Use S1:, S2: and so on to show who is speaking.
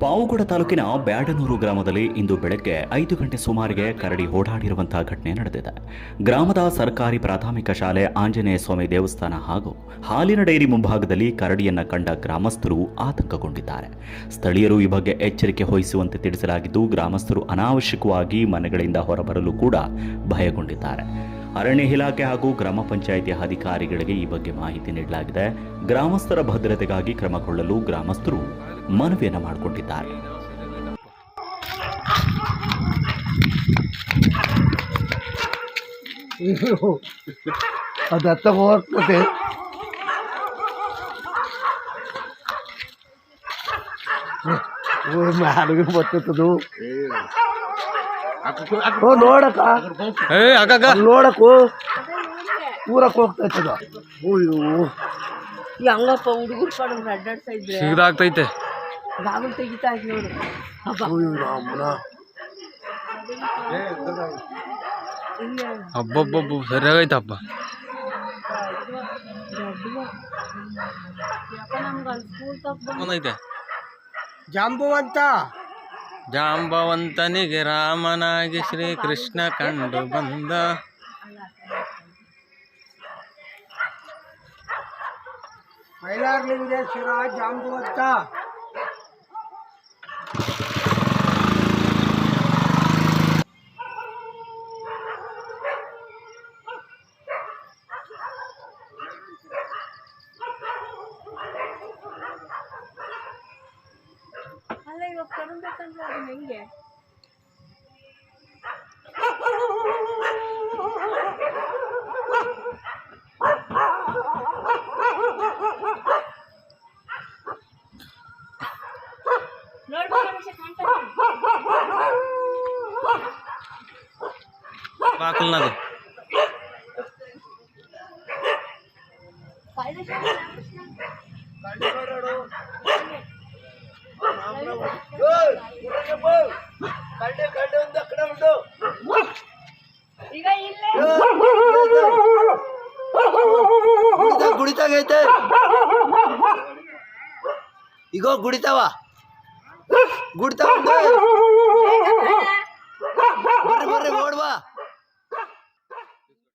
S1: ಪಾವುಗಡ ತಾಲೂಕಿನ ಬ್ಯಾಡನೂರು ಗ್ರಾಮದಲ್ಲಿ ಇಂದು ಬೆಳಗ್ಗೆ ಐದು ಗಂಟೆ ಸುಮಾರಿಗೆ ಕರಡಿ ಓಡಾಡಿರುವಂತಹ ಘಟನೆ ನಡೆದಿದೆ. ಗ್ರಾಮದ ಸರ್ಕಾರಿ ಪ್ರಾಥಮಿಕ ಶಾಲೆ ಆಂಜನೇಯ ಸ್ವಾಮಿ ದೇವಸ್ಥಾನ ಹಾಗೂ ಹಾಲಿನ ಡೈರಿ ಮುಂಭಾಗದಲ್ಲಿ ಕರಡಿಯನ್ನ ಕಂಡ ಗ್ರಾಮಸ್ಥರು ಆತಂಕಗೊಂಡಿದ್ದಾರೆ. ಸ್ಥಳೀಯರು ಈ ಬಗ್ಗೆ ಎಚ್ಚರಿಕೆ ವಹಿಸುವಂತೆ ತಿಳಿಸಲಾಗಿದ್ದು, ಗ್ರಾಮಸ್ಥರು ಅನಾವಶ್ಯಕವಾಗಿ ಮನೆಗಳಿಂದ ಹೊರಬರಲು ಕೂಡ ಭಯಗೊಂಡಿದ್ದಾರೆ. ಅರಣ್ಯ ಇಲಾಖೆ ಹಾಗೂ ಗ್ರಾಮ ಪಂಚಾಯಿತಿ ಅಧಿಕಾರಿಗಳಿಗೆ ಈ ಬಗ್ಗೆ ಮಾಹಿತಿ ನೀಡಲಾಗಿದೆ ಗ್ರಾಮಸ್ಥರ ಭದ್ರತೆಗಾಗಿ ಕ್ರಮಗೊಳ್ಳಲು ಗ್ರಾಮಸ್ಥರು ಮನವಿಯನ್ನು ಮಾಡಿಕೊಂಡಿದ್ದಾರೆ
S2: ಅದು ಹತ್ತ ಹೋಗ್ತದೆ ಮ್ಯಾಲಿಗೆ ಬರ್ತದದು ಓ ನೋಡಕ್ಕ.
S3: ಏ ಅಕ್ಕ
S2: ಅಲ್ಲಿ ಊರಕ್ಕೆ ಹೋಗ್ತೈತದ ಅಯ್ಯೋ.
S4: ಈ ಹಂಗಪ್ಪ ಹುಡುಗರು ಪಡಂಗ್ ಅಡ್ಡಾಡ್ತಾ ಇದ್ರೆ.
S3: ಸಿಗದಾಗ್ತೈತೆ.
S4: ಬಾಗಿಲು ತೆಗಿತಾ ಇದ್ ನೋಡು.
S3: ಹಬ್ಬಬ್ಬಬ್ಬ ಸರಿಯಾಗೈತಪ್ಪ
S4: ದೊಡ್ಡ ಯಾಕ
S3: ಜಾಂಬವಂತನಿಗೆ ರಾಮನಾಗಿ ಶ್ರೀಕೃಷ್ಣ ಕಂಡು ಬಂದ.
S2: Mailaralingeshwara Jambavanta
S4: ficando desanimado ninguém. వాకులన్నది పైన ನೋಡ್ಬೇಕು
S3: ಕಳ್ಳೆ
S4: ಒಂದು ಅಕ್ಕಡ ಉಂಟು. ಈಗ ಇಲ್ಲೇ.
S2: ಗುಡಿತಾಗೈತೆ ಈಗ ಗುಡಿತಾವ. ಗುಡಿತಾವ